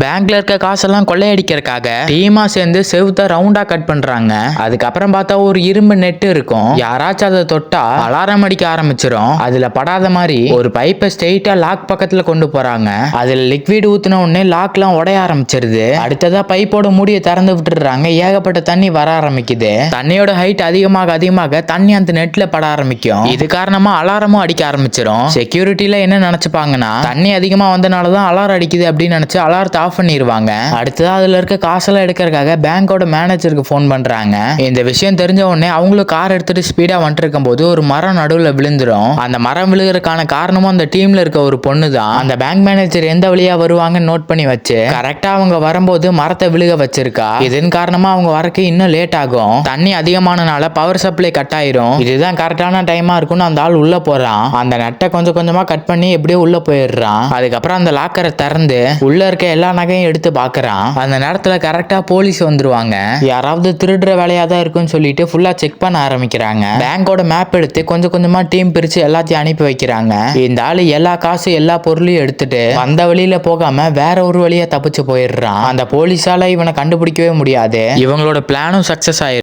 பேங்க்ல இருக்க காசெல்லாம் கொள்ளையடிக்கிறதுக்காக டீமா சேர்ந்து செவுத்த ரவுண்டா கட் பண்றாங்க. அதுக்கப்புறம் பார்த்தா ஒரு இரும்பு நெட் இருக்கும். யாராச்சும் அதை தொட்டா அலாரம் அடிக்க ஆரம்பிச்சிடும் அதுல படாத மாதிரி ஒரு பைப்பை ஸ்ட்ரெயிட்டா லாக் பக்கத்துல கொண்டு போறாங்க. அதுல லிக்விட் ஊத்துன உடனே லாக்லாம் உடைய ஆரம்பிச்சிருது. அடுத்ததா பைப்போட மூடிய திறந்து விட்டுறாங்க ஏகப்பட்ட தண்ணி வர ஆரம்பிக்குது. தண்ணியோட ஹைட் அதிகமாக அதிகமாக தண்ணி அந்த நெட்ல பட ஆரம்பிக்கும். இது காரணமா அலாரமும் அடிக்க ஆரம்பிச்சிடும் செக்யூரிட்டில என்ன நினைச்சுப்பாங்கன்னா தண்ணி அதிகமா வந்தனாலதான் அலாரம் அடிக்குது அப்படின்னு நினைச்சு அலாரத்தை ஆஃப் பண்ணிடுவாங்க அடுத்ததாக அதில் இருக்க காசெல்லாம் எடுக்கிறதுக்காக பேங்கோட மேனேஜருக்கு ஃபோன் பண்ணுறாங்க இந்த விஷயம் தெரிஞ்ச உடனே அவங்களும் கார் எடுத்துட்டு ஸ்பீடாக வந்துட்டு இருக்கும்போது ஒரு மரம் நடுவில் விழுந்துரும். அந்த மரம் விழுகிறதுக்கான காரணமும் அந்த டீம்ல இருக்க ஒரு பொண்ணு தான் அந்த பேங்க் மேனேஜர் எந்த வழியா வருவாங்கன்னு நோட் பண்ணி வச்சு கரெக்டா அவங்க வரும்போது மரத்தை விழுக வச்சிருக்கா? இதன் காரணமா அவங்க வரக்கு இன்னும் லேட் ஆகும். தண்ணி அதிகமானனால பவர் சப்ளை கட் ஆயிரும். இதுதான் கரெக்டான டைமா இருக்கும்னு அந்த ஆள் உள்ள போறான். அந்த நட்டை கொஞ்சம் கொஞ்சமா கட் பண்ணி எப்படியோ உள்ள போயிடுறான். அதுக்கப்புறம் அந்த லாக்கரை திறந்து உள்ள இருக்க எல்லா நகையும் எடுத்து பாக்குறான். அந்த நேரத்துல கரெக்டா போலீஸ் வந்துருவாங்க. யாராவது திருடுற வேலையா தான் இருக்குன்னு சொல்லிட்டு ஃபுல்லா செக் பண்ண ஆரம்பிக்கிறாங்க. பேங்கோட மேப் எடுத்து கொஞ்சம் கொஞ்சமா டீம் பிரிச்சு எல்லாத்தையும் அனுப்பி வைக்கிறாங்க. இந்த ஆளு எல்லா காசும் எல்லா பொருளையும் எடுத்துட்டு அந்த வழியில போகாம வேற ஒரு வழியா தப்பிச்சு போயிடுறான். அந்த போலீஸால இவனை கண்டுபிடிக்கவே முடியாது. இவங்களோட பிளானும் சக்சஸ் ஆயிரு